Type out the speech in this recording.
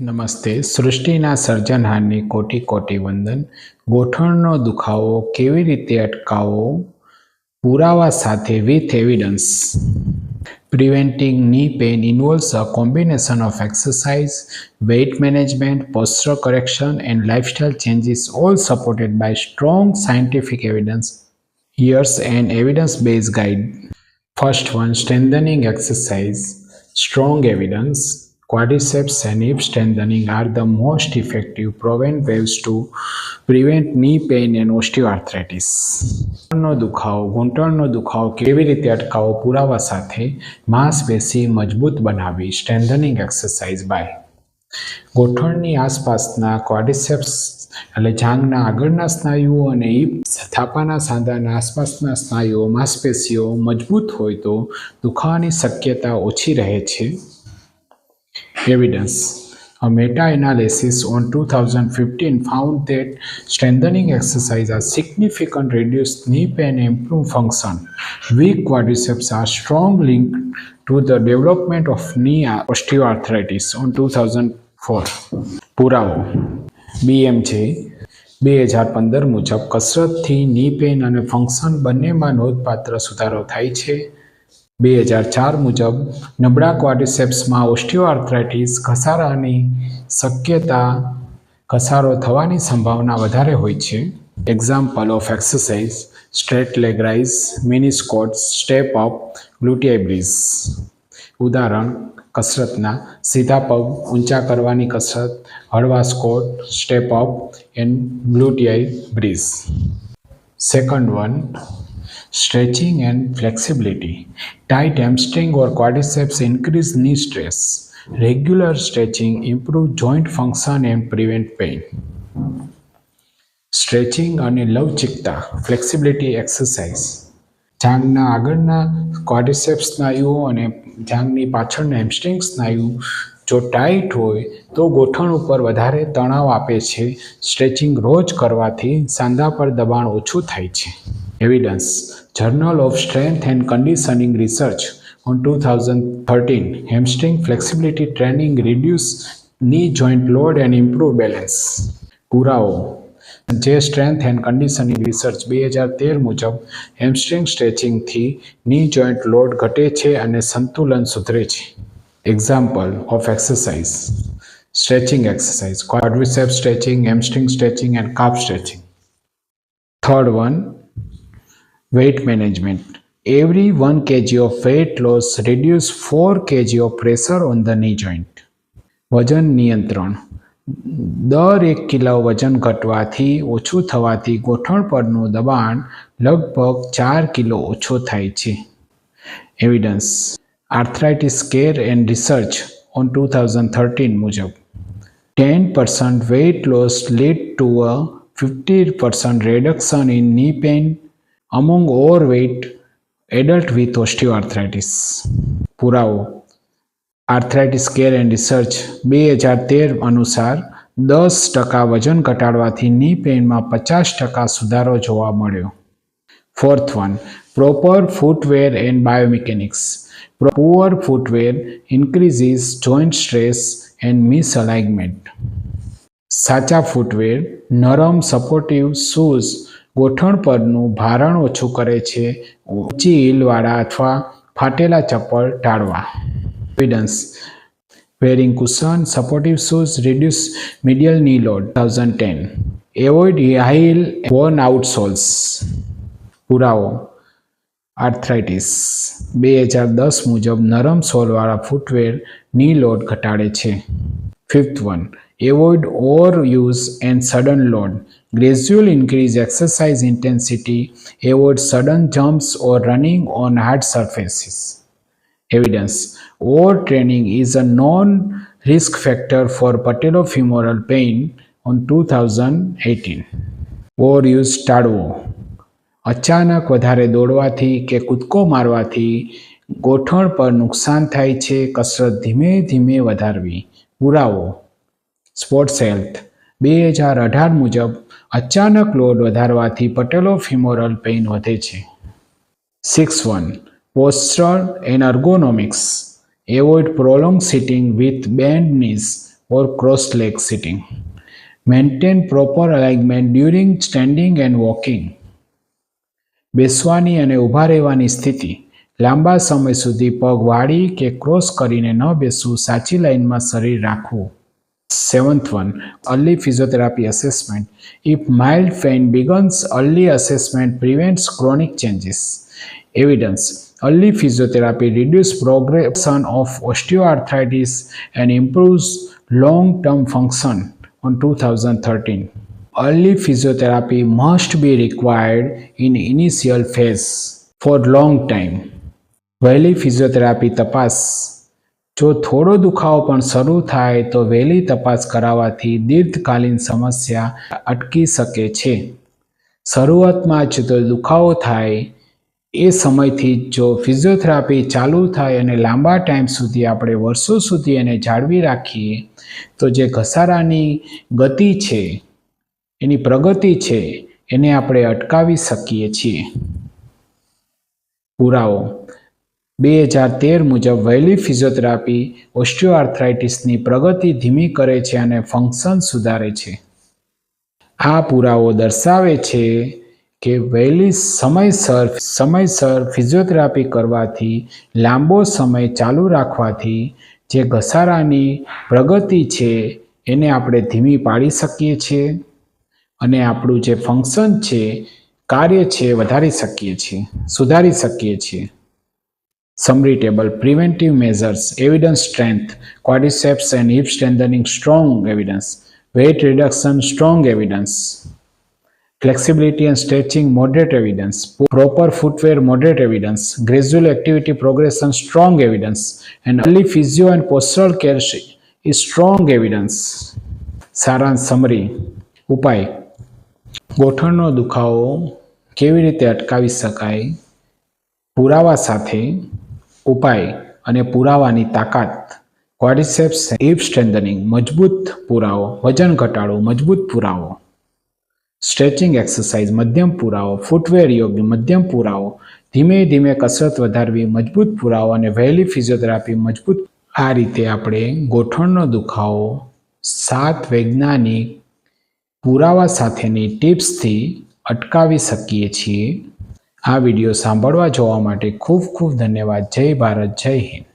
નમસ્તે સૃષ્ટિના સર્જનહારની કોટી કોટી વંદન ગોઠણનો દુખાવો કેવી રીતે અટકાવવો પુરાવા સાથે with evidence પ્રિવેન્ટિંગની pain involves a combination of exercise weight management posture correction and lifestyle changes all supported by strong scientific evidence Here's an evidence-based guide First one, strengthening exercise. Strong evidence. Quadriceps and hip strengthening are the most effective prevent waves to prevent knee pain and osteoarthritis. ઘૂંટણનો દુખાવો ઘૂંટણનો દુખાવો કેવી રીતે અટકાવવો પુરાવા સાથે માંસપેશી મજબૂત બનાવી સ્ટ્રેન્થનિંગ એક્સરસાઇઝ બાય ગોઠણની આસપાસના ક્વાડિસેપ્સ એટલે જાંઘના આગળના સ્નાયુઓ અને થાપાના સાંધાના આસપાસના સ્નાયુઓ માંસપેશીઓ મજબૂત હોય તો દુખાવાની શક્યતા ઓછી રહે છે evidence A meta-analysis on 2015 found that strengthening exercise has significant reduced knee pain and improved function. Weak quadriceps are strong linked to the development of knee osteoarthritis on 2004. પુરાવો બીએમજે બે હજાર પંદર મુજબ કસરતથી ની પેન અને ફંક્શન બંનેમાં નોંધપાત્ર સુધારો થાય છે બે હજાર ચાર મુજબ નબળા ક્વાડ્રિસેપ્સમાં ઓસ્ટિયોઆર્થ્રાઇટિસ ઘસારાની શક્યતા ઘસારો થવાની સંભાવના વધારે હોય છે. Example of exercise straight leg raise mini squats step up gluteal bridge ઉદાહરણ, કસરતના સીધા પગ ઊંચા કરવાની કસરત, હળવા squat step up and gluteal bridge second one stretching and flexibility. Tight hamstring or quadriceps increase knee stress. Regular stretching improve joint function and prevent pain. Stretching અને લવચિકતા ફ્લેક્સિબિલિટી એક્સરસાઇઝ જાંઘના આગળના ક્વાડ્રિસેપ્સ સ્નાયુઓ અને જાંઘની પાછળના હેમસ્ટ્રિંગ સ્નાયુ જો ટાઈટ હોય તો ગોઠણ ઉપર વધારે તણાવ આપે છે સ્ટ્રેચિંગ રોજ કરવાથી સાંધા પર દબાણ ઓછું થાય છે evidence journal of strength and conditioning research on 2013 hamstring flexibility training reduce knee joint load and improve balance પુરાવો જે સ્ટ્રેન્થ એન્ડ કન્ડિશનિંગ રિસર્ચ બે હજાર તેર મુજબ હેમસ્ટ્રિંગ સ્ટ્રેચિંગથી ની જોઈન્ટ લોડ ઘટે છે અને સંતુલન સુધરે છે example of exercise stretching exercise quadriceps stretching hamstring stretching and calf stretching third one weight management. Every 1 kg of weight loss reduce 4 kg of pressure on the knee joint. વજન નિયંત્રણ. દર એક કિલો વજન ઘટવાથી ઓછું થવાથી ગોઠણ પરનું દબાણ લગભગ ચાર કિલો ઓછો થાય છે. Evidence arthritis care and research on two thousand thirteen મુજબ. Ten percent weight loss lead to a fifty percent reduction in knee pain among overweight adult with osteoarthritis. પુરાવો આર્થરાઇટિસ કેર એન્ડ રિસર્ચ બે હજાર તેર અનુસાર દસ ટકા વજન ઘટાડવાથી ની પેઇનમાં પચાસ ટકા સુધારો જોવા મળ્યો. Fourth one proper footwear and biomechanics poor footwear increases joint stress and misalignment સાચા ફૂટવેર નરમ સપોર્ટિવ શૂઝ ગોઠણ પરનું ભારણ ઓછું કરે છે. ઊંચી હીલવાળા અથવા ફાટેલા ચપ્પલ ટાળવા evidence wearing cushion supportive shoes reduce મિડિયલની load thousand ten avoid heel worn out soles પુરાવો. આર્થરાઇટિસ બે હજાર દસ મુજબ નરમ સોલવાળા ફૂટવેરની લોડ ઘટાડે છે. Fifth one avoid over use and sudden load increase increase exercise intensity avoid sudden or running on hard surfaces. Evidence. Overtraining is a known risk factor for patellofemoral pain on 2018 overuse ટાળવો. અચાનક વધારે દોડવાથી કે કૂદકો મારવાથી ગોઠણ પર નુકસાન થાય છે. કસરત ધીમે ધીમે વધારવી. પુરાવો. સ્પોર્ટ્સ હેલ્થ બે હજાર અઢાર મુજબ અચાનક લોડ વધારવાથી પટેલોફિમોરલ પેઇન વધે છે six one posture and ergonomics avoid prolonged sitting with bent knees or cross leg sitting. Maintain proper alignment during standing and walking. બેસવાની અને ઊભા રહેવાની સ્થિતિ લાંબા સમય સુધી પગ વાળી કે ક્રોસ કરીને ન બેસવું સાચી લાઇનમાં શરીર રાખવું seventh one early physiotherapy assessment if mild pain begins early assessment prevents chronic changes evidence early physiotherapy reduce progression of osteoarthritis and improves long-term function on 2013 early physiotherapy must be required in initial phase for long time વહેલી physiotherapy તપાસ જો થોડો દુખાવો પણ શરૂ થાય તો વહેલી તપાસ કરાવવાથી દીર્ઘકાલીન સમસ્યા અટકી શકે છે. શરૂઆતમાં જ તો દુખાવો થાય, એ સમયથી જ ફિઝિયોથેરાપી ચાલુ થાય અને લાંબા ટાઈમ સુધી આપણે વર્ષો સુધી એને જાળવી રાખીએ, તો જે ઘસારાની ગતિ છે, એની પ્રગતિ છે, એને આપણે અટકાવી શકીએ છીએ. પુરાવો. બે હજાર તેર મુજબ વહેલી ફિઝિયોથેરાપી ઓસ્ટિયોઆર્થરાઇટિસની પ્રગતિ ધીમી કરે છે અને ફંક્શન સુધારે છે. આ પુરાવો દર્શાવે છે કે વહેલી સમયસર સમયસર ફિઝિયોથેરાપી કરવાથી લાંબો સમય ચાલુ રાખવાથી જે ઘસારાની પ્રગતિ છે એને આપણે ધીમી પાડી શકીએ છીએ અને આપણું જે ફંક્શન છે કાર્ય છે વધારી શકીએ છીએ, સુધારી શકીએ છીએ. summary table preventive measures evidence strength quadriceps and hip strengthening strong evidence weight reduction strong evidence flexibility and stretching moderate evidence proper footwear moderate evidence gradual activity progression strong evidence and early physio and postural care is strong evidence સારાંશ summary ઉપાય ગોઠણનો દુખાવો કેવી રીતે અટકાવી શકાય પુરાવા સાથે ઉપાય અને પુરાવાની તાકાત. ક્વાડિસેપ્સ હિપ સ્ટ્રેન્થનિંગ મજબૂત પુરાવો. વજન ઘટાડો, મજબૂત પુરાવો. સ્ટ્રેચિંગ એક્સરસાઇઝ મધ્યમ પુરાવો. ફૂટવેર યોગ્ય, મધ્યમ પુરાવો. ધીમે ધીમે કસરત વધારવી, મજબૂત પુરાવો અને વહેલી ફિઝિયોથેરાપી મજબૂત. આ રીતે આપણે ગોઠણનો દુખાવો, સાત વૈજ્ઞાનિક પુરાવા સાથેની ટિપ્સથી અટકાવી શકીએ છીએ. આ વીડિયો સાંભળવા જોવા માટે ખૂબ ખૂબ ધન્યવાદ. જય ભારત જય હિન્દ.